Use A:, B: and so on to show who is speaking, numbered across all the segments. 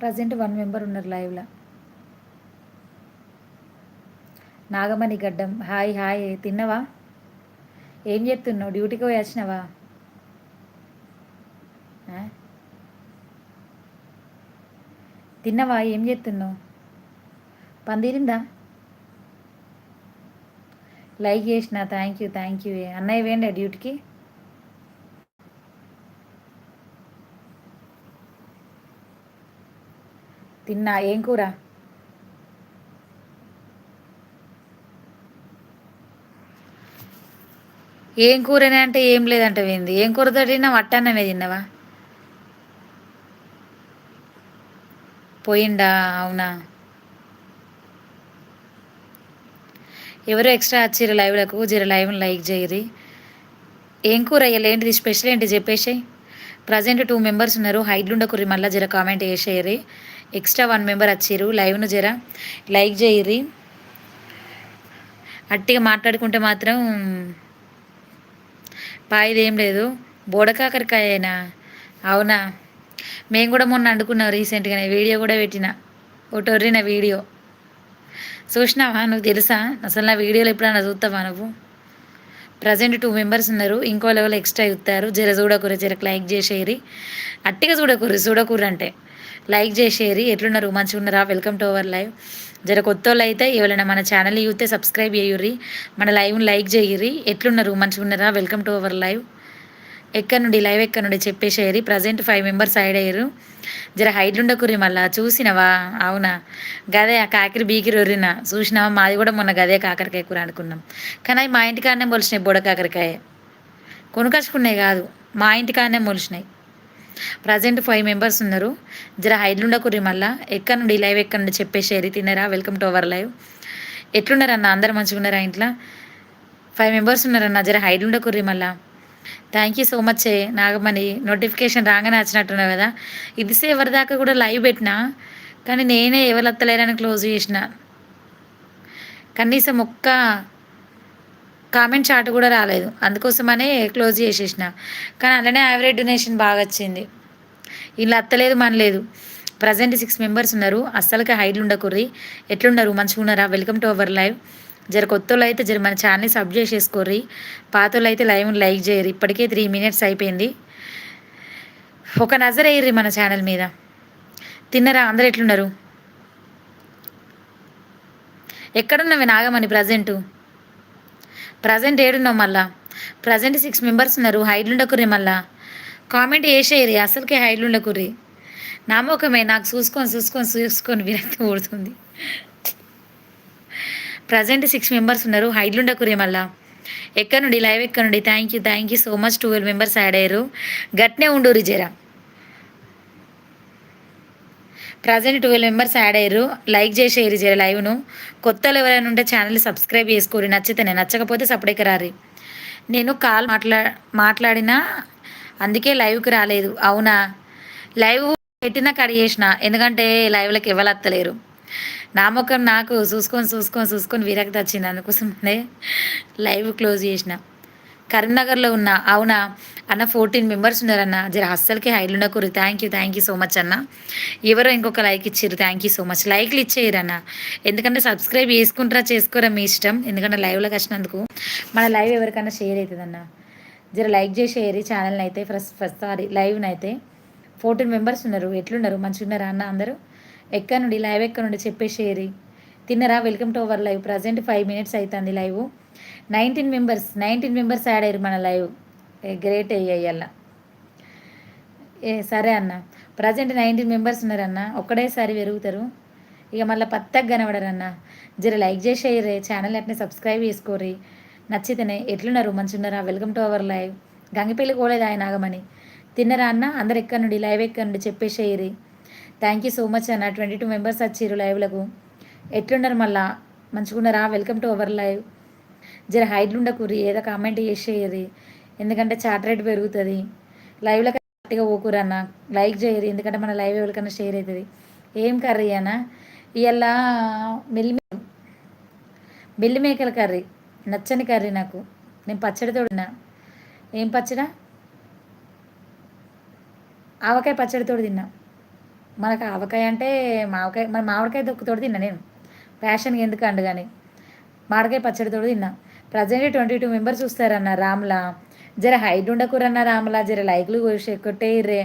A: Present one member ఉన్నారు లైవ్లో. నాగమణి గడ్డం హాయ్ హాయ్ తిన్నవా? ఏం చెప్తున్నావు డ్యూటీకి పోయి వచ్చినావా? తిన్నవా? ఏం చేస్తున్నావు? పందిరిందా? లైక్ చేసిన థ్యాంక్ యూ థ్యాంక్ యూ అన్నయ్య వేయండి డ్యూటీకి. తిన్నా ఏం కూర? ఏం కూరనే అంటే ఏం లేదంట ఏంది ఏం కూరతో తిన్నా వట్టన్నమే తిన్నావా? పోయిండా? అవునా? ఎవరు ఎక్స్ట్రా వచ్చిర్రు లైవ్లకు జర లైవ్ లైక్ చేయరి. ఏం కూర అయ్యాలి ఏంటిది స్పెషల్ ఏంటి? చెప్పేసి ప్రజెంట్ టూ మెంబర్స్ ఉన్నారు. హైడ్లు ఉండకుర్రి మళ్ళీ జర కామెంట్ చేసేయరి ఎక్స్ట్రా వన్ మెంబర్ వచ్చిర్రు లైవ్ను జర లైక్ చేయరి అట్టిగా మాట్లాడుకుంటే మాత్రం పాయిదేం లేదు. బోడకాకరికాయనా అవునా? మేము కూడా మొన్న అండుకున్నాం రీసెంట్గానే. వీడియో కూడా పెట్టిన. ఒకటి నా వీడియో. చూసినావా? నువ్వు తెలుసా? అసలు నా వీడియోలో ఎప్పుడన్నా చూస్తావా నువ్వు? ప్రజెంట్ టూ మెంబర్స్ ఉన్నారు. ఇంకో లెవెల్ ఎక్స్ట్రా ఇస్తారు జర చూడకూర జరకు లైక్ చేసేరి అట్టిగా చూడకూరు చూడకూరు అంటే లైక్ చేసేరి ఎట్లున్నారు? మంచిగా ఉన్నారా? Welcome to our live. జర కొత్త వాళ్ళు అయితే ఎవరైనా మన ఛానల్ చూస్తే సబ్స్క్రైబ్ చేయుర్రి. మన లైవ్ని లైక్ చేయర్రి. ఎట్లున్నారు? మంచిగా ఉన్నారా? Welcome to our live. ఎక్కడ నుండి లైవ్ ఎక్కడ నుండి చెప్పేసేయరి ప్రజెంట్ ఫైవ్ మెంబర్స్ హైడ్ అయ్యారు జర హైడ్లుండకుర్రి మళ్ళా చూసినవా? అవునా? గదే ఆ కాకిరి బీకిరి ఒర్రిన. చూసినావా? మాది కూడా మొన్న గదే కాకరకాయ కూర అనుకున్నాం. కానీ అవి మా ఇంటికాడనే మొలిచినాయి బుడ కాకరకాయ. కొనుకచ్చుకున్నాయి కాదు మా ఇంటికాడనే మొలిచినాయి. ప్రజెంట్ ఫైవ్ మెంబర్స్ ఉన్నారు. జర హైడ్లుండకుర్రి మళ్ళా ఎక్కడ నుండి లైవ్ ఎక్కడ నుండి చెప్పేసేరి తిన్నారా? Welcome to our live. ఎట్లున్నారన్న? అందరు మంచిగా ఉన్నారా ఇంట్లో? ఫైవ్ మెంబర్స్ ఉన్నారన్న? జర హైడ్లుండకుర్రి మళ్ళా. Thank you so much Nagamani. Notification రాగానే వచ్చినట్టున్నావు కదా. ఇది ఎవరి దాకా కూడా లైవ్ పెట్టినా కానీ నేనే ఎవరు క్లోజ్ చేసిన. కనీసం ఒక్క కామెంట్ చాట్ కూడా రాలేదు. అందుకోసమనే క్లోజ్ చేసేసిన. కానీ అలానే యావరేజ్ డొనేషన్ బాగా వచ్చింది. ఇలా అత్తలేదు మనలేదు. ప్రజెంట్ సిక్స్ మెంబర్స్ ఉన్నారు. అస్సలకి హైడ్లు ఉండకుర్రి ఎట్లున్నారు మంచిగా ఉన్నారా వెల్కమ్ టు అవర్ లైవ్ జర కొత్త అయితే జర మన ఛానల్ని సబ్ చేసేసుకోర్రి. పాత అయితే లైవ్ లైక్ చేయరు ఇప్పటికే త్రీ మినిట్స్ అయిపోయింది. ఒక నజర్ అయ్యిర్రి మన ఛానల్ మీద. తిన్నరా? అందరు ఎట్లున్నారు? ఎక్కడున్నావి నాగమని ప్రజెంటు? ప్రజెంట్ ఏడున్నావు మళ్ళా? ప్రజెంట్ సిక్స్ మెంబర్స్ ఉన్నారు. హైడ్లుండకుర్రి మళ్ళా? కామెంట్ చేసేయరి అసలుకే హైడ్లుండకుర్రి. నామోకమే నాకు చూసుకొని చూసుకొని చూసుకొని విరక్తి ఊడుతుంది ప్రజెంట్ సిక్స్ మెంబర్స్ ఉన్నారు. హైడ్లుండకురే మళ్ళా. ఎక్కడ నుండి? లైవ్ ఎక్కడ నుండి? Thank you thank you so much twelve members add అయ్యారు. గట్నే ఉండూరు జరా. ప్రజెంట్ ట్వెల్వ్ మెంబర్స్ యాడ్ అయ్యారు. లైక్ చేసేయరు జర లైవ్ను కొత్తలు ఎవరైనా ఉంటే ఛానల్ సబ్స్క్రైబ్ చేసుకోరు నచ్చితేనే నచ్చకపోతే సపరేట్గా రారి నేను కాల్ మాట్లా మాట్లాడినా అందుకే లైవ్కి రాలేదు. అవునా? లైవ్ పెట్టినా కట్ చేసిన. ఎందుకంటే లైవ్లోకి ఇవ్వలత్తలేరు నా ముఖం నాకు చూసుకొని చూసుకొని చూసుకొని విరక్తి వచ్చింది. అందుకోసమే లైవ్ క్లోజ్ చేసిన. కరీంనగర్లో ఉన్న అవునా? అన్న ఫోర్టీన్ మెంబర్స్ ఉన్నారన్న. జర అస్సలకి హైలు కూర thank you thank you so much అన్న. ఎవరో ఇంకొక లైక్ ఇచ్చారు. థ్యాంక్ యూ సో మచ్ లైక్లు ఇచ్చేయరన్న ఎందుకంటే సబ్స్క్రైబ్ చేసుకుంటారా చేసుకోరా మీ ఇష్టం. ఎందుకంటే లైవ్లోకి వచ్చినందుకు మన లైవ్ ఎవరికైనా షేర్ అవుతుందన్న జర లైక్ చేసేయరు ఛానల్ని అయితే ఫస్ట్ ఫస్ట్ సారీ లైవ్ని అయితే ఫోర్టీన్ మెంబర్స్ ఉన్నారు. ఎట్లున్నారు? మంచిగా ఉన్నారా అన్న అందరూ? ఎక్కడ నుండి లైవ్ ఎక్కడ నుండి చెప్పేసేరి. తిన్నరా? Welcome to our live. Present five minutes అవుతుంది live. Nineteen members nineteen members add అయ్యారు మన లైవ్. గ్రేట్ అయ్యాల ఏ సరే అన్న. ప్రజెంట్ నైన్టీన్ మెంబర్స్ ఉన్నారన్న. ఒక్కడేసారి పెరుగుతారు ఇక మళ్ళీ పత్తగా కనబడరన్న. జర లైక్ చేసేయరే ఛానల్ అట్నే సబ్స్క్రైబ్ చేసుకోరి నచ్చితేనే ఎట్లున్నారు? మంచిగున్నారా welcome to our live. Gangipalli కోలేదు ఆయన ఆగమని. తిన్నరా అన్న? అందరు ఎక్కడ నుండి లైవ్ ఎక్కడ నుండి చెప్పేసేయరి థ్యాంక్ యూ సో మచ్ అన్న. ట్వంటీ టూ మెంబర్స్ వచ్చిర్రు లైవ్లకు. ఎట్లున్నారు మళ్ళా? మంచిగున్నారా? వెల్కమ్ టు అవర్ లైవ్ జర హైడ్లుండకూరి ఏదో కామెంట్ చేసేయది ఎందుకంటే చాట్ రేట్ పెరుగుతుంది. లైవ్లో కరెక్ట్గా పోకూరు లైక్ చేయరు ఎందుకంటే మన లైవ్ ఎవరికైనా షేర్ అవుతుంది ఏం కర్రీ అన్న? ఇవాళ మిల్ మిల్లి మేకల కర్రీ. నచ్చని కర్రీ నాకు. నేను పచ్చడి తోడినా. ఏం పచ్చడా? ఆవకాయ పచ్చడితో తిన్నా. మనకు ఆవకాయ అంటే మావకాయ మన మామిడికాయ దొక్కుతోటి తిన్నా నేను. ప్యాషన్కి ఎందుకు అండు కానీ మామిడికాయ పచ్చడితోటి తిన్నా. ప్రజెంట్ ట్వంటీ టూ మెంబర్స్ చూస్తారన్న రామ్లా. జర హైట్ ఉండకూరన్న రామ్లా జర లైక్లు కొట్టేయర్రే.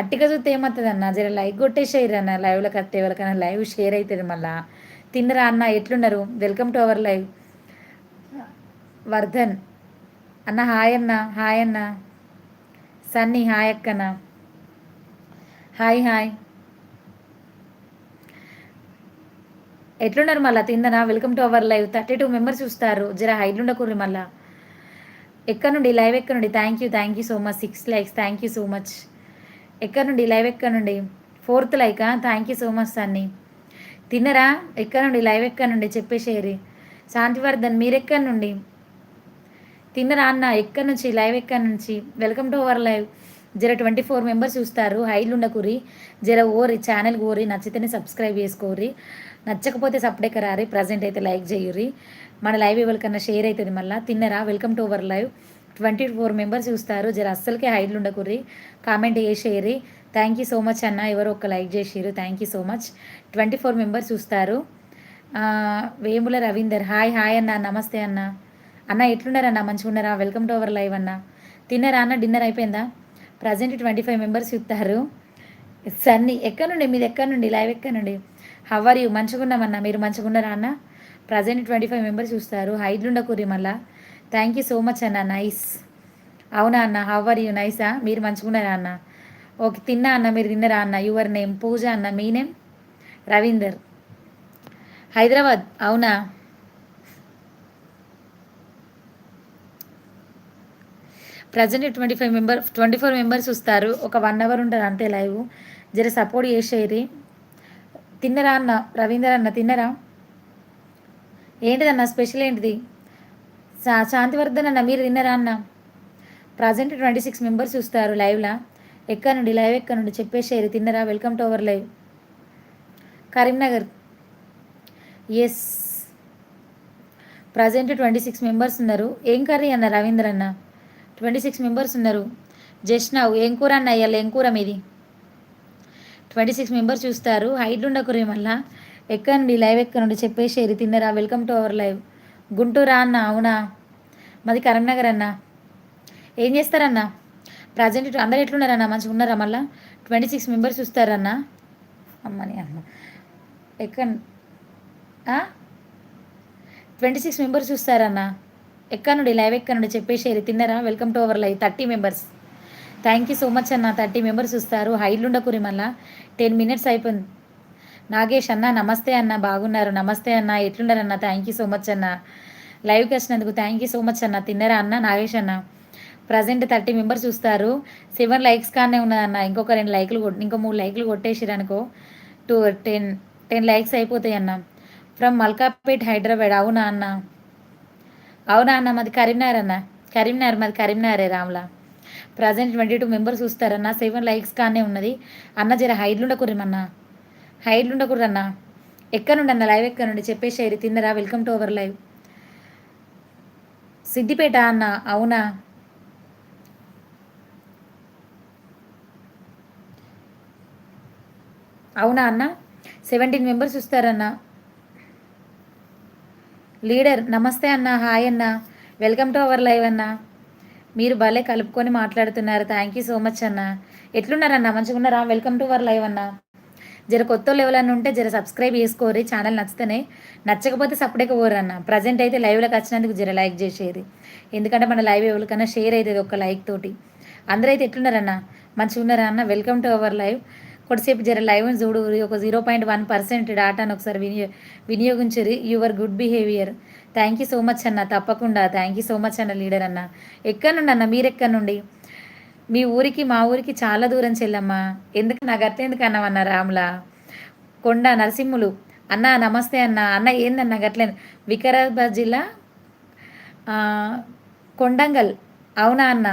A: అట్టిగా చూస్తే ఏమవుతుంది అన్న జర లైక్ కొట్టేసేయరు అన్న లైవ్లోకి వస్తే ఎవరికైనా లైవ్ షేర్ అవుతుంది మళ్ళా. తిన్నరా అన్న? ఎట్లున్నారు welcome to our live Vardhan. అన్న హాయ్ అన్న హాయ్ అన్న. సన్నీ హాయ్ అక్కన్న హాయ్ హాయ్ ఎట్లున్నారు మళ్ళీ? తిందనా? Welcome to our live thirty two members చూస్తారు. జర హైట్ ఉండకూడదు మళ్ళా. ఎక్కడ నుండి లైవ్ ఎక్కడ నుండి thank you thank you so much six likes thank you so much ఎక్కడ నుండి లైవ్ ఎక్కడ నుండి fourth Lyca thank you so much Sunny తిన్నరా? ఎక్కడ నుండి లైవ్ ఎక్కడ నుండి చెప్పేసేరి శాంతివర్ధన్ మీరెక్కడి నుండి తిన్నరా అన్న? ఎక్కడి నుంచి లైవ్ ఎక్కడి నుంచి వెల్కమ్ టు అవర్ లైవ్ జర ట్వంటీ ఫోర్ మెంబర్స్ చూస్తారు. హైలు ఉండకూరి. జర ఓరి ఛానల్ ఓరి నచ్చితేనే సబ్స్క్రైబ్ చేసుకోరి నచ్చకపోతే సప్డేక రారి ప్రజెంట్ అయితే లైక్ చేయుర్రి. మన లైవ్ ఎవరికన్నా షేర్ అవుతుంది మళ్ళీ తిన్నరా? Welcome to our live twenty four members చూస్తారు. జర అస్సలకే హైడ్లు ఉండకుర్రి. కామెంట్ చేసేయరి థ్యాంక్ యూ సో మచ్ అన్న ఎవరో ఒక లైక్ చేసిరు thank you so much twenty four members చూస్తారు వేముల రవీందర్ హాయ్ హాయ్ అన్న నమస్తే అన్న. అన్న ఎట్లున్నారన్న మంచిగా ఉన్నారా వెల్కమ్ టు అవర్ లైవ్ అన్న. తిన్నరా అన్న? డిన్నర్ అయిపోయిందా? ప్రజెంట్ ట్వంటీ ఫైవ్ మెంబర్స్ చూస్తారు. సన్నీ ఎక్కడ నుండి మీది ఎక్కడ నుండి లైవ్ ఎక్కడ నుండి హవర్ యూ మంచిగా మీరు మంచిగున్నారా అన్న? ప్రజెంట్ ట్వంటీ ఫైవ్ మెంబర్స్ చూస్తారు. హైడ్లు ఉండకూరి మళ్ళా. థ్యాంక్ యూ సో మచ్ అన్న. నైస్ అవునా అన్న? హవర్ యూ నైసా మీరు మంచిగా అన్న? ఓకే తిన్నా అన్న. మీరు తిన్నరా అన్న? యువర్ నేమ్ పూజ అన్న. మీ నేమ్ రవీందర్. హైదరాబాద్. అవునా? Present twenty five member twenty four members వస్తారు ఒక వన్ అవర్ ఉంటుంది అంతే లైవ్ జర సపోర్ట్ చేసేది. తిన్నరా అన్న? రవీందర్ అన్న తిన్నరా? ఏంటిదన్న స్పెషల్ ఏంటిది? శా శాంతివర్ధన్ అన్న మీరు తిన్నరా అన్న? ప్రజెంట్ ట్వంటీ సిక్స్ మెంబర్స్ చూస్తారు లైవ్లా. ఎక్కడ నుండి లైవ్ ఎక్కడ నుండి చెప్పేసేరు తిన్నరా? Welcome to our live. Karimnagar. Yes present twenty six members ఉన్నారు. ఏం కర్రీ అన్న రవీంద్ర అన్న? ట్వంటీ సిక్స్ మెంబర్స్ ఉన్నారు. జస్ట్ నవ్ ఏం కూర అన్న అయ్యాలి ఏం కూర మీది? ట్వంటీ సిక్స్ మెంబర్స్ చూస్తారు. హైట్ ఉండకురే మళ్ళా. ఎక్కడ నుండి లైవ్ ఎక్కనుండి చెప్పేసేరి తిన్నరా. Welcome to our live. గుంటూరా అన్న? అవునా? మాది కరీంనగర్ అన్న. ఏం చేస్తారన్న? ప్రజెంట్ అందరు ఎట్లున్నారన్న? మంచిగా ఉన్నారా మళ్ళా? ట్వంటీ సిక్స్ మెంబర్స్ చూస్తారన్న? అమ్మని అమ్మ. ఎక్కడ ట్వంటీ సిక్స్ మెంబర్స్ చూస్తారన్న? ఎక్కనుండి లైవ్ ఎక్కనుండి చెప్పేసేరి తిన్నరా. Welcome to our live. Thirty members. Thank you so much అన్న. థర్టీ మెంబర్స్ చూస్తారు. హైలు ఉండకూరి మళ్ళా టెన్ మినిట్స్ అయిపోయింది నాగేష్ అన్న నమస్తే అన్న బాగున్నారు. నమస్తే అన్న ఎట్లున్నారన్న థ్యాంక్ యూ సో మచ్ అన్న. లైవ్కి వచ్చినందుకు థ్యాంక్ యూ సో మచ్ అన్న. తిన్నరా అన్న నాగేష్ అన్న? ప్రజెంట్ థర్టీ మెంబర్స్ చూస్తారు. సెవెన్ లైక్స్ కానే ఉన్నదన్న ఇంకొక రెండు లైక్లు ఇంకో మూడు లైక్లు కొట్టేసిరనుకో టూ టెన్ టెన్ లైక్స్ అయిపోతాయి అన్న. ఫ్రమ్ మల్కాపేట్ హైదరాబాద్. అవునా అన్న? అవునా అన్న? మాది కరీంనగర్ అన్న. కరీంనగర్ మాది కరీంనగరే రామ్లా. ప్రజెంట్ ట్వంటీ టూ మెంబర్స్ చూస్తారన్న సెవెన్ లైక్స్ కానే ఉన్నది. అన్న జర హైడ్లు ఉండకూరమన్న హైడ్లు ఉండకూడదు ఎక్కడ నుండి అన్న లైవ్ ఎక్కడ నుండి చెప్పేసేది తిన్నరా welcome to our live Siddipet అన్న అవునా? అవునా అన్న? Seventeen members చూస్తారన్న. లీడర్ నమస్తే అన్న హాయ్ అన్న. వెల్కమ్ టు అవర్ లైవ్ అన్నా. మీరు భలే కలుపుకొని మాట్లాడుతున్నారు. థ్యాంక్ యూ సో మచ్ అన్న. ఎట్లున్నారన్న? మంచిగా ఉన్నారా వెల్కమ్ టు అవర్ లైవ్ అన్న. జర కొత్త లెవెల్ అని ఉంటే జర సబ్స్క్రైబ్ చేసుకోరి ఛానల్ నచ్చితేనే నచ్చకపోతే సపరేట్గా పోరన్న. ప్రజెంట్ అయితే లైవ్లోకి వచ్చినందుకు జర లైక్ చేసేది. ఎందుకంటే మన లైవ్ ఎవరికన్నా షేర్ అవుతుంది ఒక లైక్ తోటి. అందరైతే ఎట్లున్నారన్న? మంచిగా ఉన్నారా అన్న? వెల్కమ్ టు అవర్ లైవ్ కొద్దిసేపు జర లైవ్ చూడు. ఒక జీరో పాయింట్ వన్ పర్సెంట్ డాటాను ఒకసారి వినియో వినియోగించరు your good behaviour thank you so much అన్న. తప్పకుండా. థ్యాంక్ యూ సో మచ్ అన్న లీడర్ అన్న. ఎక్కడ నుండి అన్న? మీరెక్కడి నుండి? మీ ఊరికి మా ఊరికి చాలా దూరం చెల్లమ్మా. ఎందుకు నాకు అట్లా ఎందుకు అన్నామన్న రాములా? కొండ నరసింహులు. అన్న నమస్తే అన్న. అన్న ఏందన్న గట్లేదు వికారాబాద్ జిల్లా కొండంగల్. అవునా అన్న?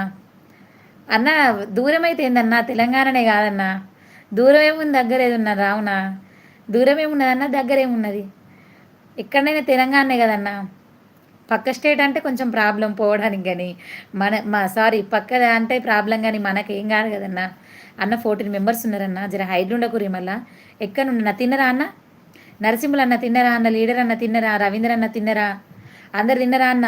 A: అన్న దూరం అయితే ఏందన్న? తెలంగాణనే కాదన్నా. దూరం ఏముంది దగ్గర ఏదున్నా రావునా? దూరం ఏమున్నదన్న దగ్గర ఏమున్నది ఎక్కడైనా తెలంగాణనే కదన్నా. పక్క స్టేట్ అంటే కొంచెం ప్రాబ్లం పోవడానికి కానీ మన మా సారీ పక్క అంటే ప్రాబ్లం కానీ మనకి ఏం కాదు కదన్నా. అన్న ఫోర్టీన్ మెంబర్స్ ఉన్నారన్న జర హైడ్ ఉండకూరి మళ్ళా. ఎక్కడ నా తిన్నరా అన్న? నరసింహులు అన్న తిన్నరా అన్న? లీడర్ అన్న తిన్నరా? రవీంద్ర అన్న తిన్నరా? అందరు తిన్నరా అన్న?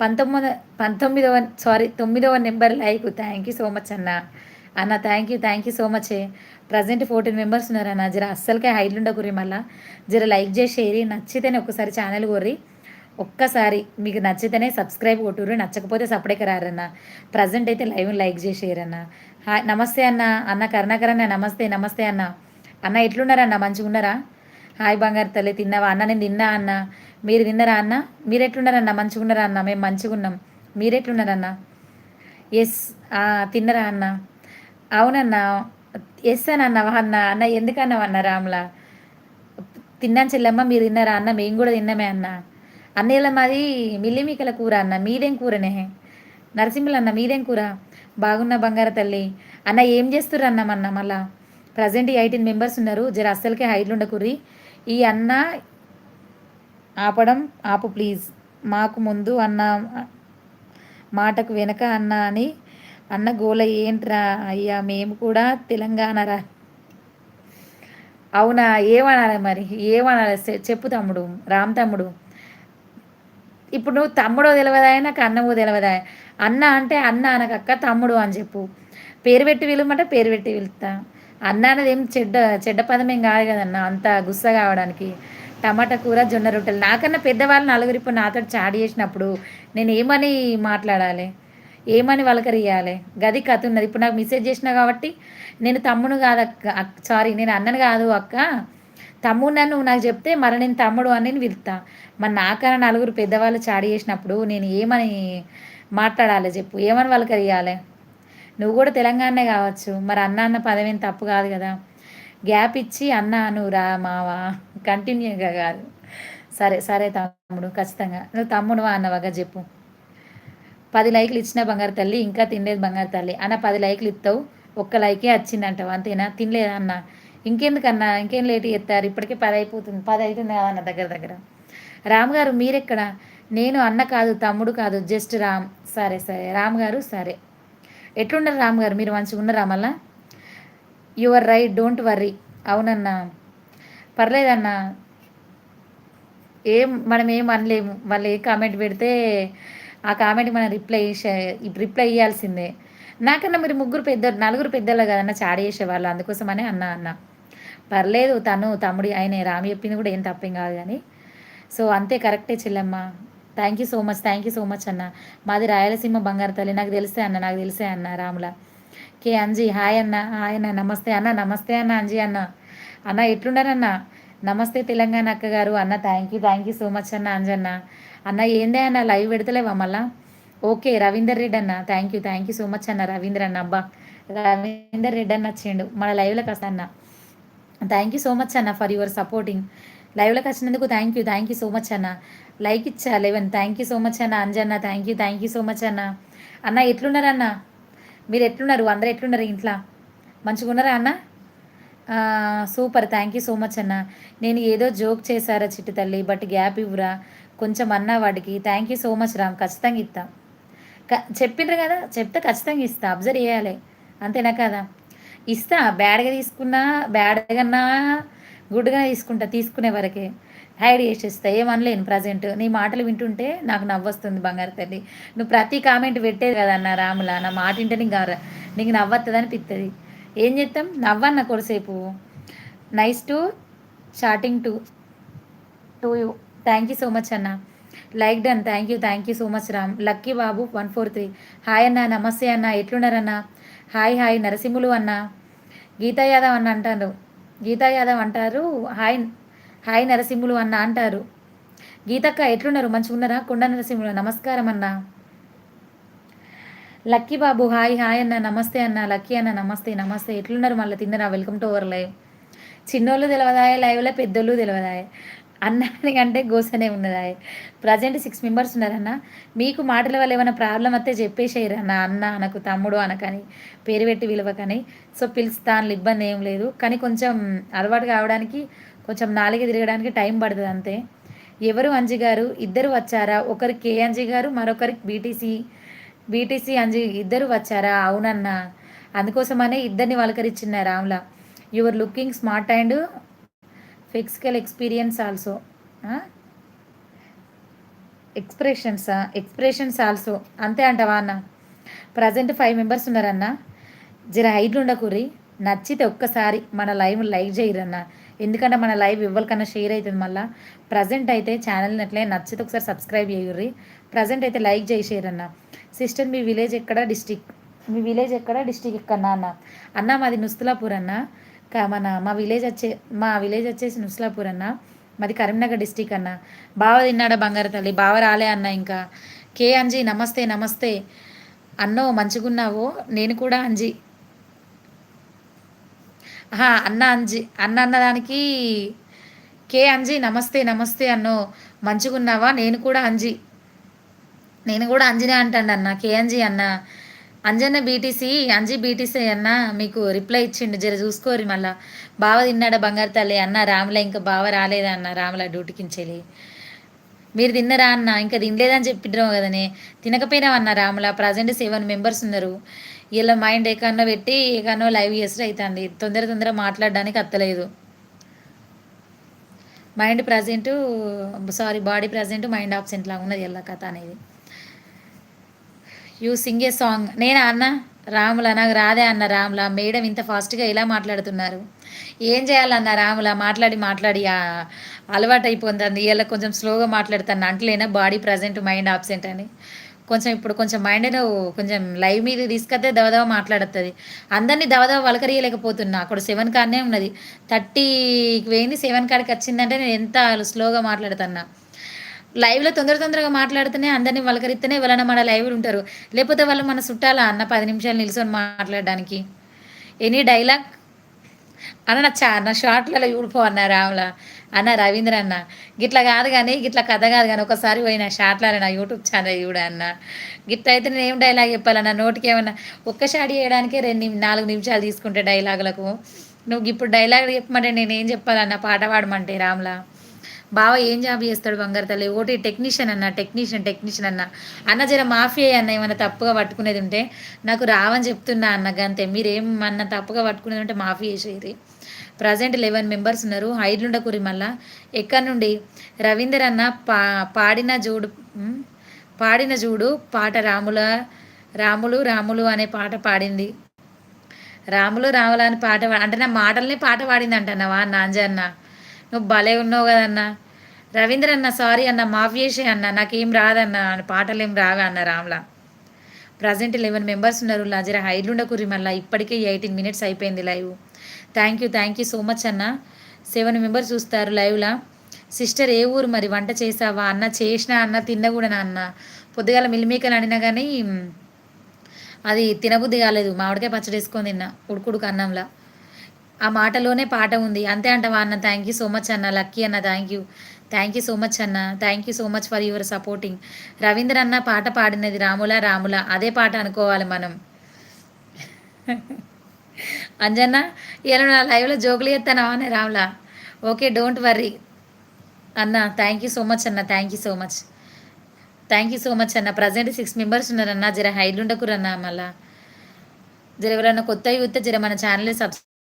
A: పంతొమ్మిది పంతొమ్మిదవ సారీ తొమ్మిదవ number like. Thank you so much అన్న. అన్న thank you thank you so much present fourteen members ఉన్నారన్న జర అస్సలకే హైడ్లు ఉండకూరి మళ్ళా. జర లైక్ చేసి షేర్ నచ్చితేనే ఒకసారి ఛానల్ కోరి ఒక్కసారి మీకు నచ్చితేనే సబ్స్క్రైబ్ కొట్టురు నచ్చకపోతే సపరేట్గా రారన్న. ప్రజెంట్ అయితే లైవ్ లైక్ చేసేయరన్న హాయ్ నమస్తే అన్న. అన్న కరుణాకర్ అన్న నమస్తే నమస్తే అన్న. అన్న ఎట్లున్నారన్న మంచిగా ఉన్నారా? హాయ్ బంగారు తల్లి తిన్నావా? అన్న నేను తిన్నా అన్న. మీరు తిన్నారా అన్న? మీరు ఎట్లున్నారన్న మంచిగా ఉన్నారా అన్న? మేము మంచిగా ఉన్నాం. మీరు ఎట్లున్నారన్న ఎస్ తిన్నరా అన్న? అవునన్నా. ఎస్ అని అన్న అన్న ఎందుకన్నావు అన్న రాములా? తిన్నాను చెల్లమ్మ మీరు తిన్నారా అన్న? మేము కూడా తిన్నామే అన్న. అన్నయ్యల మాది మిల్లిమికల కూర అన్న మీదేం కూరనే? నరసింహులు అన్న మీదేం కూర? బాగున్న బంగార తల్లి. అన్న ఏం చేస్తుర్రు అన్న మళ్ళా? ప్రజెంట్ ఎయిటీన్ మెంబర్స్ ఉన్నారు జర అస్సలకే హైట్లు ఉండకూరి ఈ అన్న ఆపడం ఆపు ప్లీజ్. మాకు ముందు అన్న మాటకు వెనక అన్న అని అన్న గోల ఏంట్రా అయ్యా మేము కూడా తెలంగాణరా. అవునా ఏమనాలి మరి? ఏమనాలి? చెప్పు తమ్ముడు రామ్ తమ్ముడు. ఇప్పుడు నువ్వు తమ్ముడో తెలియదా నాకు అన్నమో తెలియదా అన్న అంటే అన్న అనకక్క తమ్ముడు అని చెప్పు. పేరు పెట్టి విలువమంటే పేరు పెట్టి పిలుస్తా. అన్న అనేది ఏం చెడ్డ చెడ్డ పదమేం కాదు కదన్న అంత గుస్స కావడానికి. టమాటా కూర జొన్న రొట్టెలు. నాకన్నా పెద్దవాళ్ళు నలుగురు ఇప్పుడు నాతో చాడి చేసినప్పుడు నేను ఏమని మాట్లాడాలి? ఏమని వలకరియాలి గది కథ ఉన్నది. ఇప్పుడు నాకు మెసేజ్ చేసిన కాబట్టి నేను తమ్ముడు కాదు అక్క సారీ నేను అన్నను కాదు అక్క. తమ్ముడు నన్ను నాకు చెప్తే మరి నేను తమ్ముడు అని నేను పిలుతా మరి నాకన్నా నలుగురు పెద్దవాళ్ళు చాడి చేసినప్పుడు నేను ఏమని మాట్లాడాలి చెప్పు? ఏమని వలకరియాలి నువ్వు కూడా తెలంగాణనే కావచ్చు. మరి అన్న అన్న పదవేం తప్పు కాదు కదా. గ్యాప్ ఇచ్చి అన్న నువ్వు రా మావా. కంటిన్యూగా కాదు. సరే సరే తమ్ముడు ఖచ్చితంగా. నువ్వు తమ్ముడు అన్నవాగా చెప్పు. పది లైక్లు ఇచ్చిన బంగారు తల్లి ఇంకా తినలేదు బంగారు తల్లి. అన్న పది లైక్లు ఇస్తావు ఒక్క లైకే వచ్చిందంటావు అంతేనా? తినలేదా అన్న? ఇంకెందుకన్నా? ఇంకేం లేట్ చేస్తారు ఇప్పటికే పది అయిపోతుంది. పది అవుతుంది కదా అన్న దగ్గర దగ్గర. రామ్ గారు మీరెక్కడ? నేను అన్న కాదు తమ్ముడు కాదు జస్ట్ రామ్. సరే సరే. రామ్ గారు సరే. ఎట్లున్నారు రామ్ గారు? మీరు మంచిగా ఉన్నారా మళ్ళా? Your right don't worry. అవునన్నా. పర్లేదన్నా. ఏం మనం ఏం అనలేము. వాళ్ళు ఏ కామెంట్ పెడితే ఆ కామెంట్ మనం రిప్లై చేసే రిప్లై ఇవ్వాల్సిందే నాకన్నా మీరు ముగ్గురు పెద్ద నలుగురు పెద్దలు కదన్నా చాడి చేసేవాళ్ళు అందుకోసమనే అన్న అన్న. పర్లేదు తను తమ్ముడి ఆయన రామి చెప్పింది కూడా ఏం తప్పేం కాదు కానీ. సో అంతే కరెక్టే చెల్లెమ్మ. Thank you so much thank you so much అన్న. మాది రాయలసీమ బంగారు తల్లి. నాకు తెలిసే అన్న నాకు తెలిసే అన్న రాముల. కే అంజీ హాయ్ అన్న హాయ్ అన్న నమస్తే అన్న నమస్తే అన్న అంజీ అన్న. అన్న ఎట్లున్నారన్న? నమస్తే తెలంగాణ అక్క గారు అన్న thank you thank you so much అన్న అంజన్న. అన్న ఏందే అన్న లైవ్ పెడతలేవా మళ్ళా? ఓకే రవీందర్ రెడ్డి అన్న thank you thank you so much అన్న రవీంద్ర అన్న అబ్బా. రవీందర్ రెడ్డి అన్న వచ్చిండు మన లైవ్లోకి వస్తా అన్న. థ్యాంక్ యూ సో మచ్ అన్న ఫర్ యువర్ సపోర్టింగ్ లైవ్లోకి వచ్చినందుకు thank you thank you so much అన్న. లైక్ ఇచ్చా eleven thank you so much అన్న Anjanna thank you thank you so much అన్న. అన్న ఎట్లున్నారన్న మీరు ఎట్లున్నారు? అందరు ఎట్లున్నారు ఇంట్లో? మంచిగా ఉన్నారా అన్న? Super thank you so much అన్న. నేను ఏదో జోక్ చేశారా చిట్టు తల్లి బట్ గ్యాప్ ఇవ్వరా? కొంచెం అన్నా వాడికి. Thank you so much Ram. ఖచ్చితంగా ఇస్తా. చెప్పిండ్రు కదా? చెప్తే ఖచ్చితంగా ఇస్తా. అబ్జర్వ్ చేయాలి. అంతేనా కదా? ఇస్తా. బ్యాడ్గా తీసుకున్నా బ్యాడ్గా గుడ్గా తీసుకుంటా తీసుకునే వరకే. హైడ్ చేసేస్తా ఏమనలేను ప్రజెంట్ నీ మాటలు వింటుంటే నాకు నవ్వొస్తుంది బంగారు తల్లి. నువ్వు ప్రతి కామెంట్ పెట్టేది కదా రాముల? నా మాట వింటే నీకు నీకు నవ్వత్తది అనిపిస్తుంది ఏం చేస్తాం నవ్వన్న కొద్దిసేపు. Nice to chatting to to you thank you so much అన్న like done thank you thank you so much Ram Lucky Babu one four three hi అన్న నమస్తే అన్న ఎట్లున్నారన్న హాయ్ హాయ్ నరసింహులు అన్న గీతా యాదవ్ అన్న అంటారు. గీతా యాదవ్ అంటారు. హాయ్ హాయ్ నరసింహులు అన్న అంటారు. గీతక్క ఎట్లున్నారు? మంచిగా ఉన్నారా? కొండ నరసింహులు నమస్కారం అన్న లక్కీ బాబు హాయ్ హాయ్ అన్న నమస్తే అన్న లక్కీ అన్న నమస్తే నమస్తే. ఎట్లున్నారు మళ్ళీ తిన్నరా? వెల్కమ్ టు అవర్ లైవ్ చిన్నోళ్ళు తెలియదాయే లైవ్లో పెద్దోళ్ళు తెలియదాయే అన్నానికంటే గోసనే ఉన్నదాయి ప్రజెంట్ సిక్స్ మెంబర్స్ ఉన్నారన్న. మీకు మాటల వల్ల ఏమైనా ప్రాబ్లం వస్తే చెప్పేసేయరన్న అన్న. అన్న నాకు తమ్ముడు అనకని పేరు పెట్టి విలువకని సో పిలుస్తాను ఇబ్బంది ఏం లేదు. కానీ కొంచెం అలవాటు కావడానికి కొంచెం నాలుగే తిరగడానికి టైం పడుతుంది అంతే. ఎవరు అంజి గారు? ఇద్దరు వచ్చారా? ఒకరు కే అంజి గారు మరొకరికి బీటీసీ బీటీసీ అంజి ఇద్దరు వచ్చారా? అవునన్నా. అందుకోసమనే ఇద్దరిని వలకరించిన రామ్లా. Your looking smart and physical experience also expressions expressions also అంతే అంటవా అన్న? ప్రజెంట్ ఫైవ్ మెంబర్స్ ఉన్నారన్న. జర హైట్లు ఉండకూరి నచ్చితే ఒక్కసారి మన లైవ్ లైక్ చేయరన్న. ఎందుకంటే మన లైవ్ ఇవ్వకన్నా షేర్ అవుతుంది మళ్ళీ. ప్రజెంట్ అయితే ఛానల్ అట్లే నచ్చితే ఒకసారి సబ్స్క్రైబ్ చేయుర్రి. ప్రజెంట్ అయితే లైక్ చేసేయరు అన్న సిస్టర్ మీ విలేజ్ ఎక్కడ డిస్టిక్ మీ విలేజ్ ఎక్కడ డిస్టిక్ ఎక్కడన్నా అన్న. అన్న మాది నుస్తులాపూర్ అన్న. మన మా విలేజ్ వచ్చే మా విలేజ్ వచ్చేసి నుస్లాపూర్ అన్న. మాది కరీంనగర్ డిస్టిక్ అన్న. బావ తిన్నాడా బంగారు తల్లి? బావ రాలే అన్న ఇంకా. కే అంజీ నమస్తే నమస్తే. అన్నో మంచిగున్నావో? నేను కూడా అంజీ. అన్న అంజి. అన్న అన్నదానికి కే అంజి నమస్తే నమస్తే అన్నో. మంచిగున్నావా? నేను కూడా అంజి. నేను కూడా అంజనే అంటాను అన్న. కే అంజీ అన్న. అంజన్న బీటీసీ అంజి బీటీసీ అన్న మీకు రిప్లై ఇచ్చిండు. జర చూసుకోరి మళ్ళా. బావ తిన్నాడా బంగారు తల్లి? అన్న రాముల ఇంకా బావ రాలేదా అన్న? రాముల డ్యూటీకించేలి మీరు తిన్నరా అన్న? ఇంకా తినలేదని చెప్పిడ్రావు కదనే. తినకపోయినావన్న రాముల. ప్రజెంట్ సెవెన్ మెంబర్స్ ఉన్నారు. వీళ్ళ మైండ్ ఏకన్నా పెట్టి ఏకన్నో లైవ్ చేస్తే అవుతుంది తొందర తొందర మాట్లాడడానికి అత్తలేదు. Mind present sorry body present mind absent లాగా ఉన్నది ఎల్ల కథ అనేది. యూ సింగ్ ఏ సాంగ్ నేనా అన్న? రాముల? నాకు రాదే అన్న రాముల. మేడం ఇంత ఫాస్ట్గా ఇలా మాట్లాడుతున్నారు? ఏం చేయాలన్న రాముల? మాట్లాడి మాట్లాడి. అలవాటు అయిపోతుంది ఇలా కొంచెం స్లోగా మాట్లాడుతాను. అంటలేనా? బాడీ ప్రజెంట్ మైండ్ ఆబ్సెంట్ అని. కొంచెం ఇప్పుడు కొంచెం మైండ్ కొంచెం లైవ్ మీద తీసుకొస్తే దవదవ మాట్లాడుతుంది. అందరినీ దవదవ వలకరియలేకపోతున్నా అక్కడ సెవెన్ కార్నే ఉన్నది. థర్టీకి పోయింది. సెవెన్ కాడికి వచ్చిందంటే నేను ఎంత స్లోగా మాట్లాడుతున్నా. లైవ్లో తొందర తొందరగా మాట్లాడితేనే అందరినీ వలకరిస్తేనే ఎవరైనా మన లైవ్ ఉంటారు. లేకపోతే వాళ్ళు మన చుట్టాలా అన్న పది నిమిషాలు నిల్చొని మాట్లాడడానికి. Any dialogue? అన్న నా చా నా షార్ట్లలో చూడిపో అన్న రాముల. అన్న రవీంద్ర అన్న. గిట్లా కాదు కానీ గిట్లా కథ కాదు కానీ ఒకసారి పోయిన షార్ట్లలో నా యూట్యూబ్ ఛానల్ చూడ అన్న. గిట్లా అయితే నేను ఏం డైలాగ్ చెప్పాలన్న? నోటికి ఏమన్నా ఒక్క షాట్ చేయడానికే రెండు నాలుగు నిమిషాలు తీసుకుంటే డైలాగులకు. నువ్వు ఇప్పుడు డైలాగ్ చెప్పమంటే నేను ఏం చెప్పాలన్న? పాట పాడమంటే రాముల. బావ ఏం జాబ్ చేస్తాడు బంగారు తల్లి? ఒకటి టెక్నీషియన్ అన్న టెక్నీషియన్ టెక్నీషియన్ అన్న. అన్న జర మాఫియా అన్న ఏమైనా తప్పుగా పట్టుకునేది ఉంటే నాకు రావని చెప్తున్నా అన్న గంతే. మీరేమన్నా తప్పుగా పట్టుకునేది ఉంటే మాఫీ చేసేది. ప్రజెంట్ లెవెన్ మెంబర్స్ ఉన్నారు. హైడ్లుండకూరి మళ్ళా ఎక్కడి నుండి? రవీందర్ అన్న పా పాడిన జూడు పాడిన జూడు పాట రాముల రాములు రాములు అనే పాట పాడింది. రాములు రాములు అని పాట అంటే నా మాటల్ని పాట పాడింది అంటున్నావా నాంజన్న నువ్వు భలే ఉన్నావు కదన్నా. రవీంద్ర అన్న సారీ అన్న మాఫియేషే అన్న నాకేం రాదన్న పాటలు ఏం రావే అన్న రామ్లా. ప్రజెంట్ లెవెన్ మెంబర్స్ ఉన్నారు లాజర హైడ్లుండకుర్రి మళ్ళీ ఇప్పటికే ఎయిటీన్ మినిట్స్ అయిపోయింది live. Thank you thank you so much అన్న. సెవెన్ మెంబర్స్ చూస్తారు లైవ్లా. సిస్టర్ ఏ ఊరు మరి వంట చేసావా అన్న చేసినా అన్న తిన్న కూడా అన్న. పొద్దుగాల మిల్మేకలు అడినా కానీ అది తినబుద్ధి కాలేదు మామిడికాయ పచ్చడి వేసుకొని తిన్నా ఉడుకుడుకు అన్నంలా. ఆ మాటలోనే పాట ఉంది అంతే అంటవా అన్న థ్యాంక్ యూ సో మచ్ అన్న లక్కీ అన్న thank you thank you so much అన్న. Thank you so much for your supporting Ravindra అన్న పాట పాడినది రాముల రాముల. అదే పాట అనుకోవాలి మనం. అంజన్న ఇలా నా లైవ్లో జోకులు చేస్తానా అనే రాములా? ఓకే డోంట్ వర్రీ అన్న థ్యాంక్ యూ సో మచ్ అన్న. Thank you so much thank you so much అన్న. ప్రజెంట్ సిక్స్ మెంబర్స్ ఉన్నారన్న. జర హైడ్లుండకురన్న మళ్ళా. జర ఎవరన్నా కొత్త యూత్ జర మన ఛానల్ సబ్స్క్రైబ్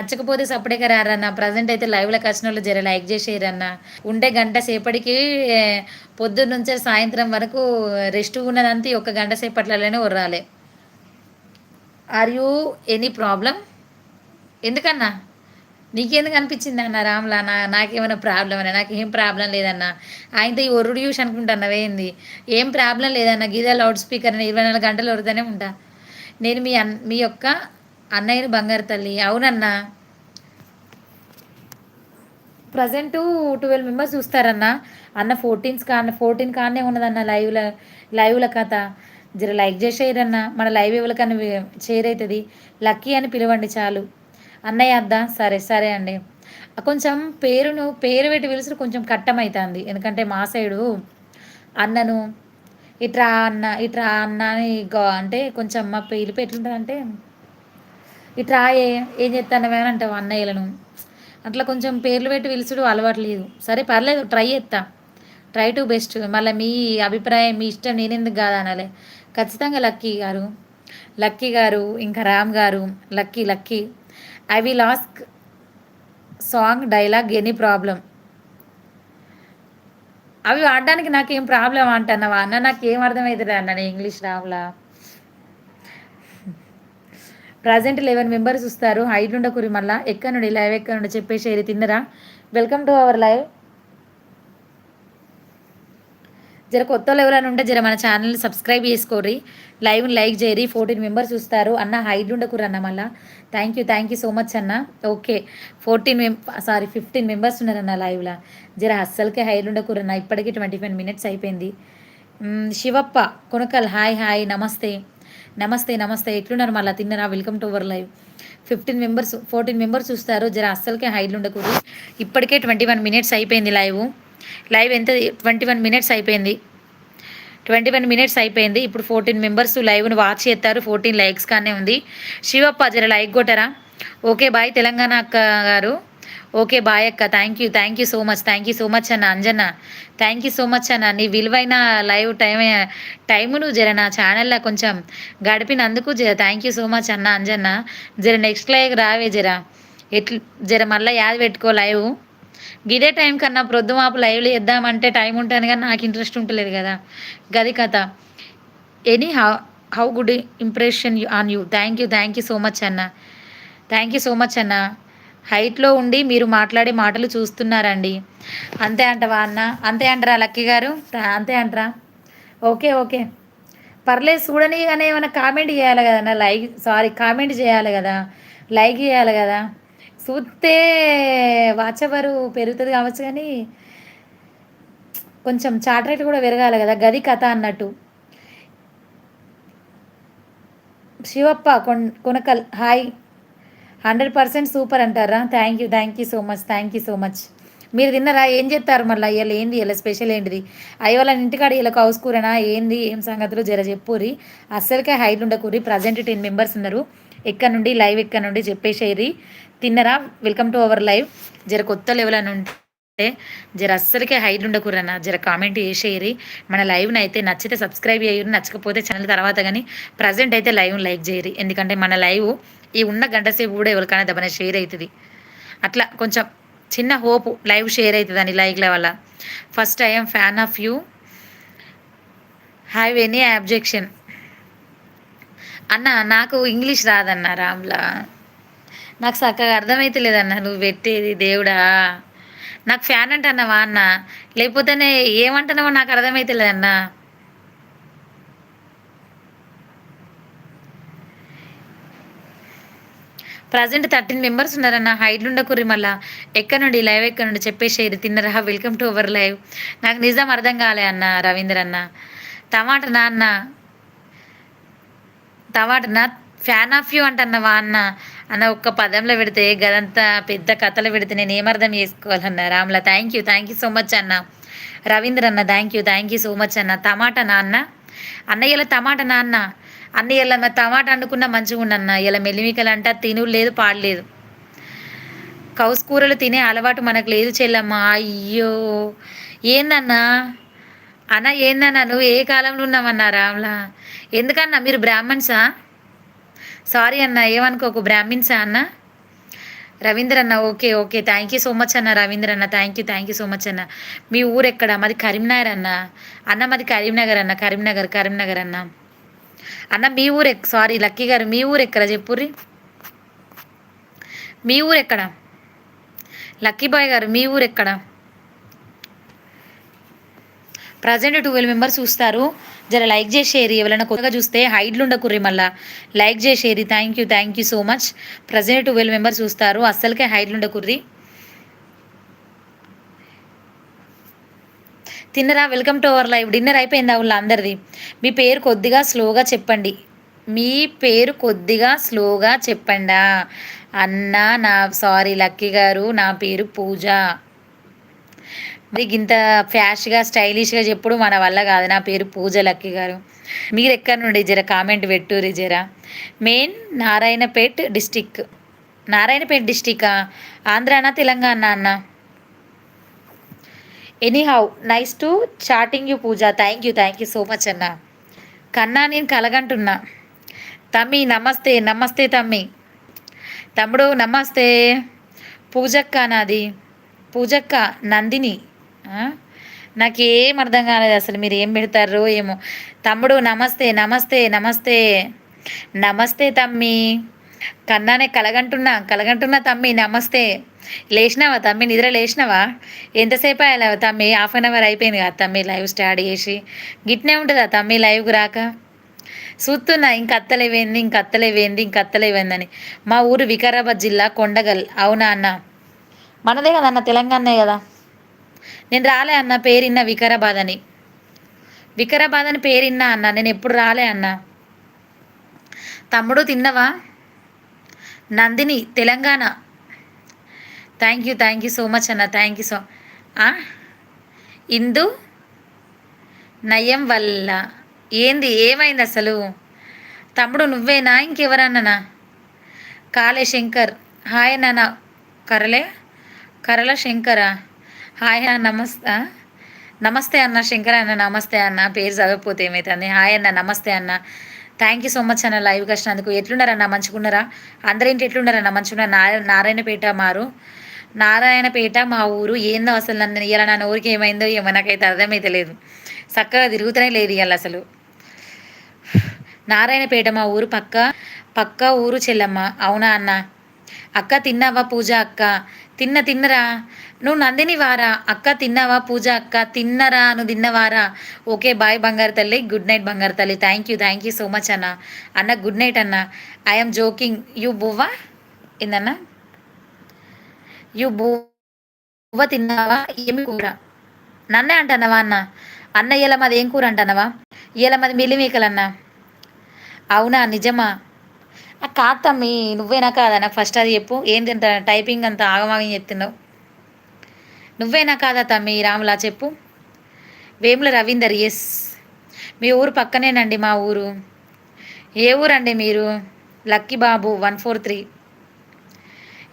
A: నచ్చకపోతే సపరేట్గా రారన్న ప్రజెంట్ అయితే లైవ్లోకి వచ్చిన వాళ్ళు జర లైక్ చేసేయరన్న. ఉండే గంట సేపటికి పొద్దున్న నుంచే సాయంత్రం వరకు రెస్ట్ ఉన్నదంతా ఒక గంట సేపట్లలోనే ఉర్రాలి ఆర్ యూ ఎనీ ప్రాబ్లం ఎందుకన్నా? నీకెందుకు అనిపించింది అన్న రామ్లా? నా నాకేమైనా ప్రాబ్లం అన్న? నాకు ఏం ప్రాబ్లం లేదన్న? ఆయనతో ఈ ఒరుడు చూసి అనుకుంటున్నావేంది ఏం ప్రాబ్లం లేదన్న? గీదా లౌడ్ స్పీకర్ ఇరవై నాలుగు గంటలు వరదనే ఉంటా. నేను మీ అన్ మీ యొక్క అన్నయ్యని బంగారు తల్లి. అవునన్నా. ప్రజెంట్ ట్వెల్వ్ మెంబర్స్ చూస్తారన్న. అన్న ఫోర్టీన్స్ కా ఫోర్టీన్ కానే ఉన్నదన్న లైవ్ల లైవ్ల కథ. జర లైక్ చేసేయరన్న మన లైవ్ ఎవరికన్నా షేర్ అవుతుంది లక్కీ అని పిలవండి చాలు. అన్నయ్య అద్దా సరే సరే అండి. కొంచెం పేరును పేరు పెట్టి పిలిచిన కొంచెం కట్టమవుతుంది ఎందుకంటే మా సైడు అన్నను ఇట్రా అన్న ఇట్రా అన్న అని అంటే కొంచెం మా పిలిపి అంటే ఇట్రా ఏ ఏం చేస్తానవే అని అంటావు అన్నయ్యలను. అట్లా కొంచెం పేర్లు పెట్టి పిలుచుడు అలవాటు లేదు. సరే పర్లేదు ట్రై చేస్తా ట్రై టు బెస్ట్. మళ్ళీ మీ అభిప్రాయం మీ ఇష్టం నేనెందుకు కాదనాలి. ఖచ్చితంగా లక్కీ గారు లక్కీ గారు ఇంకా రామ్ గారు Lucky Lucky. I will ask song dialogue any problem. అవి వాడడానికి నాకేం ప్రాబ్లం అంటున్నావా అన్న? నాకేం అర్థమవుతుంది అన్న ఇంగ్లీష్ రావులా ప్రజెంట్ లెవెన్ మెంబర్స్ వస్తారు హైట్ ఉండకూరి మళ్ళీ ఎక్కడ నుండి లైవ్ ఎక్కడ నుండి చెప్పేసి తిన్నరా? వెల్కమ్ టు అవర్ లైవ్ జర కొత్త ఎవరైనా ఉంటే జర మన ఛానల్ని సబ్స్క్రైబ్ చేసుకోర్రి. లైవ్ లైక్ చేయరి ఫోర్టీన్ మెంబర్స్ చూస్తారు అన్న హైడ్ ఉండకూరు అన్న మళ్ళా thank you thank you so much అన్న. ఓకే ఫోర్టీన్ మెం సారీ ఫిఫ్టీన్ మెంబర్స్ ఉన్నారన్న లైవ్లో జర అస్సలకే కూర అన్న. ఇప్పటికీ ట్వంటీ ఫైవ్ మినిట్స్ అయిపోయింది శివప్ప కొనకల్ హాయ్ హాయ్ నమస్తే. నమస్తే నమస్తే. ఎట్లున్నారు మళ్ళీ? తిన్నరా? Welcome to our live fifteen members fourteen members చూస్తారు. జర అస్సలకే హైడ్లు ఉండకూడదు. ఇప్పటికే ట్వంటీ వన్ మినిట్స్ అయిపోయింది లైవ్ లైవ్ ఎంత? ట్వంటీ వన్ మినిట్స్ అయిపోయింది. ట్వంటీ వన్ మినిట్స్ అయిపోయింది. ఇప్పుడు ఫోర్టీన్ మెంబర్స్ లైవ్ను వాచ్ చేస్తారు. ఫోర్టీన్ లైక్స్ కానీ ఉంది. శివప్ప జర లైక్ కొట్టరా? ఓకే బాయ్ తెలంగాణ అక్క గారు. ఓకే బాయ్ అక్క. Thank you thank you so much thank you so much అన్న Anjana thank you so much అన్న. నీ విలువైన లైవ్ టైం టైమును జర నా ఛానల్లో కొంచెం గడిపినందుకు జర థ్యాంక్ యూ సో మచ్ అన్న అంజన్న. జర నెక్స్ట్ లైవ్ రావే జర. ఎట్లు జర మళ్ళీ యాద పెట్టుకో లైవ్. గిదే టైం కన్నా ప్రొద్దు మాపు లైవ్లు ఇద్దామంటే టైం ఉంటుంది కానీ నాకు ఇంట్రెస్ట్ ఉంటలేదు కదా. గది కథ. Any how how good impression on you thank you thank you so much అన్న. థ్యాంక్ యూ సో మచ్ అన్న. హైట్లో ఉండి మీరు మాట్లాడే మాటలు చూస్తున్నారండి. అంతే అంటవా అన్న? అంతే అంటారా లక్కీ గారు? అంతే అంటారా? Okay okay. పర్లేదు చూడని కానీ ఏమైనా కామెంట్ చేయాలి కదన్నా లైక్ సారీ కామెంట్ చేయాలి కదా? లైక్ చేయాలి కదా? చూస్తే వాచవరు పెరుగుతుంది కావచ్చు కానీ కొంచెం చాటరేట్ కూడా పెరగాలి కదా? గది కథ అన్నట్టు. శివప్ప కొన్ కొనకల్ హాయ్. హండ్రెడ్ పర్సెంట్ సూపర్ అంటారా? Thank you thank you so much thank you so much మీరు తిన్నారా? ఏం చేస్తారు మళ్ళీ? ఇవాళ ఏంది? ఇలా స్పెషల్ ఏంటిది? అయ్యో వాళ్ళ ఇంటికాడ ఇలా కౌస్ కూరనా? ఏంది? ఏం సంగతులు? జర చెప్పురి అస్సలకే హైట్ ఉండకూరి ప్రజెంట్ టెన్ మెంబర్స్ ఉన్నారు. ఎక్కడ నుండి? లైవ్ ఎక్కడ నుండి? చెప్పేసేరి తిన్నరా? వెల్కమ్ టు అవర్ లైవ్ జర కొత్త లెవెల్ అని అంటే జర అస్సలకే హైట్ ఉండకూరన్న జర కామెంట్ చేసేయరి మన లైవ్ని అయితే నచ్చితే సబ్స్క్రైబ్ చేయరు నచ్చకపోతే ఛానల్ తర్వాత కానీ ప్రజెంట్ అయితే లైవ్ లైక్ చేయరు ఎందుకంటే మన లైవ్ ఈ ఉన్న గంట సేపు కూడా ఎవరికైనా దబ్బన షేర్ అవుతుంది. అట్లా కొంచెం చిన్న హోప్ లైవ్ షేర్ అవుతుంది అని లైక్ల వల్ల first I'm fan of you have any objection అన్న నాకు ఇంగ్లీష్ రాదన్న రామ్లా. నాకు చక్కగా అర్థమైతే లేదన్న నువ్వు పెట్టేది దేవుడా. నాకు ఫ్యాన్ అంటున్నావా అన్న? లేకపోతేనే ఏమంటున్నావో నాకు అర్థమైతే అన్న. ప్రజెంట్ థర్టీన్ మెంబర్స్ ఉన్నారన్న హైడ్ ఉండకూరి మళ్ళా. ఎక్కడ నుండి లైవ్ ఎక్కడ నుండి చెప్పేసేది తిన్నరా వెల్కమ్ టు అవర్ లైవ్. నాకు నిజం అర్థం కాలే అన్న రవీంద్ర అన్న. టమాటనా నా అన్న? టమాటనా నా ఫ్యాన్ ఆఫ్ యూ అంటున్నావా అన్న? అన్న ఒక్క పదంలో పెడితే గదంతా పెద్ద కథలు పెడితే నేను ఏమర్థం చేసుకోవాలన్న? రామ్లా thank you thank you so much అన్న. రవీంద్ర అన్న thank you thank you so much అన్న. టమాటా నాన్న. అన్నయ్యల టమాటా నా అన్న టమాటా వండుకున్నా మంచిగా ఉండన్న. ఇలా మెల్లిమికలు అంట తినుడు లేదు. పాడలేదు కౌస్ కూరలు తినే అలవాటు మనకు లేదు చెల్లమ్మ. అయ్యో. ఏందన్నా? అన్న ఏందన్నా? నువ్వు ఏ కాలంలో ఉన్నావన్నా రామ్లా? ఎందుకన్నా? మీరు బ్రాహ్మణ్సా? సారీ అన్న ఏమనుకోకు బ్రాహ్మిన్సా అన్న? రవీంద్ర అన్న okay okay. Thank you so much అన్న రవీంద్ర అన్న thank you thank you so much అన్న. మీ ఊరు ఎక్కడ మాది కరీంనగర్ అన్న. అన్న మాది కరీంనగర్ అన్న. కరీంనగర్ కరీంనగర్ అన్న. అన్న మీ ఊరు ఎక్ సారీ లక్కీ గారు మీ ఊరు ఎక్కడ చెప్పుర్రి? మీ ఊరు ఎక్కడ లక్కీ బాయ్ గారు మీ ఊరు ఎక్కడ ప్రజెంట్ ట్వెల్వ్ మెంబర్స్ చూస్తారు. జర లైక్ చేసేరి ఎవరైనా కొత్తగా చూస్తే హైడ్లు ఉండకుర్రి మళ్ళా. Like చేసేరి thank you thank you so much. Present twelve members చూస్తారు అస్సలకే హైడ్లు ఉండకుర్రి. తిన్నరా? Welcome to our live. Dinner అయిపోయిందా వాళ్ళ అందరిది. మీ పేరు కొద్దిగా స్లోగా చెప్పండి. మీ పేరు కొద్దిగా స్లోగా చెప్పండా? అన్న నా సారీ లక్కీ గారు నా పేరు పూజ. మరి ఇంత ఫ్యాష్గా స్టైలిష్గా చెప్పుడు మన వల్ల కాదు. నా పేరు పూజ లక్కీ గారు. మీరు ఎక్కడి నుండి? జర కామెంట్ పెట్టుర్రి జర. Main Narayanpet district. నారాయణపేట్ డిస్టికా ఆంధ్రానా తెలంగాణ అన్న? Any how nice to chatting you Pooja. Thank you thank you so much అన్న. కన్నా నేను కలగంటున్నా. తమ్మి నమస్తే నమస్తే తమ్మి. తమ్ముడు నమస్తే. పూజక్క నాది. పూజక్క నందిని. నాకేం అర్థం కాలేదు అసలు మీరు ఏం పెడతారు ఏమో. తమ్ముడు నమస్తే నమస్తే నమస్తే. నమస్తే తమ్మి. కన్నానే కలగంటున్నా కలగంటున్నా తమ్మి నమస్తే. లేచినావా తమ్మి? నిద్ర లేచినావా? ఎంతసేపు అయ్యాలి తమ్మి? హాఫ్ అన్ అవర్ అయిపోయింది కదా తమ్మి లైవ్ స్టార్ట్ చేసి. గిట్నే ఉంటుందా తమ్మి లైవ్కి రాక? చూస్తున్నా ఇంక అత్తలేవేంది ఇంక అత్తలేవేంది ఇంక అత్తలేవేందని. మా ఊరు వికారాబాద్ జిల్లా కొండగల్. అవునా అన్న? మనదే కదా అన్న తెలంగాణే కదా. నేను రాలే అన్న పేరిన్న వికారాబాద్ అని వికారాబాద్ అని పేరిన్నా అన్న నేను ఎప్పుడు రాలే అన్న. తమ్ముడు తిన్నవా? Nandini Telangana. Thank you thank you so much అన్న థ్యాంక్ యూ సో ఇందు నయం వల్ల. ఏంది ఏమైంది అసలు? తమ్ముడు నువ్వేనా? ఇంకెవరన్ననా? కాలే శంకర్ హాయ్ నాన్న. కరలే కరల శంకరా? హాయ్ అన్న నమస్తే. నమస్తే అన్న శంకర్ అన్న నమస్తే అన్న పేరు చదవకపోతే ఏమవుతుంది హాయ్ అన్న నమస్తే అన్న. థ్యాంక్ యూ సో మచ్ అన్న లైవ్ వచ్చినందుకు ఎట్లున్నారన్న మంచుకున్నారా అందరింటి ఎట్లున్నారన్న మంచిగా నారాయణపేట మారు. నారాయణపేట మా ఊరు ఏందో అసలు నన్ను ఇలా నన్ను ఊరికి ఏమైందో ఏమో నాకైతే అర్థమైతే లేదు చక్కగా తిరుగుతూనే లేదు ఇవాళ అసలు. నారాయణపేట మా ఊరు పక్క పక్క ఊరు చెల్లమ్మ. అవునా అన్న? అక్క తిన్నావా పూజ అక్క? తిన్న తిన్నరా? నువ్వు నందిని వారా? అక్క తిన్నావా? పూజ అక్క తిన్నరా? నువ్వు తిన్నవారా? ఓకే బాయ్ బంగారు తల్లి గుడ్ నైట్ బంగారు తల్లి. Thank you thank you so much అన్న. అన్న గుడ్ నైట్ అన్న. ఐఎమ్ జోకింగ్ యూ బువ్వా? ఏందన్నా? యూ బువ్వ తిన్నావా? ఏమి కూర? నన్నే అంటున్నావా అన్న? అన్న ఇలా మాది ఏం కూర అంటున్నావా? ఇలా మాది మిల్లిమేకలన్నా అవునా? నిజమా? కాదు తమ్మి నువ్వేనా కాదా నాకు ఫస్ట్ అది చెప్పు. ఏంటంటే టైపింగ్ అంత ఆగమాగం చెప్తున్నావు? నువ్వేనా కాదా తమ్మి రాములా చెప్పు. వేముల రవీందర్ ఎస్ మీ ఊరు పక్కనేనండి మా ఊరు. ఏ ఊరండి మీరు? Lucky Babu one four three.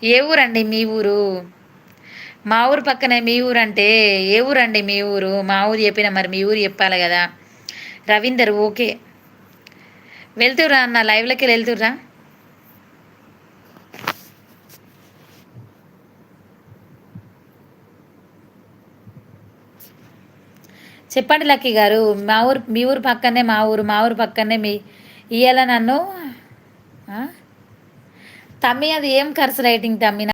A: ఏ ఊరండి మీ ఊరు? మా ఊరు పక్కనే మీ ఊరు అంటే ఏ ఊరండి మీ ఊరు? మా ఊరు చెప్పిన మరి మీ ఊరు చెప్పాలి కదా. రవీందర్ ఓకే. వెళ్తురా అన్న లైవ్లోకి వెళ్తుర్రా? చెప్పండి లక్కీ గారు మా ఊరు మీ ఊరు పక్కనే మా ఊరు మా ఊరు పక్కనే మీ ఇయ్యాల నన్ను. తమ్మి అది ఏం ఖర్చు రైటింగ్ తమ్మి?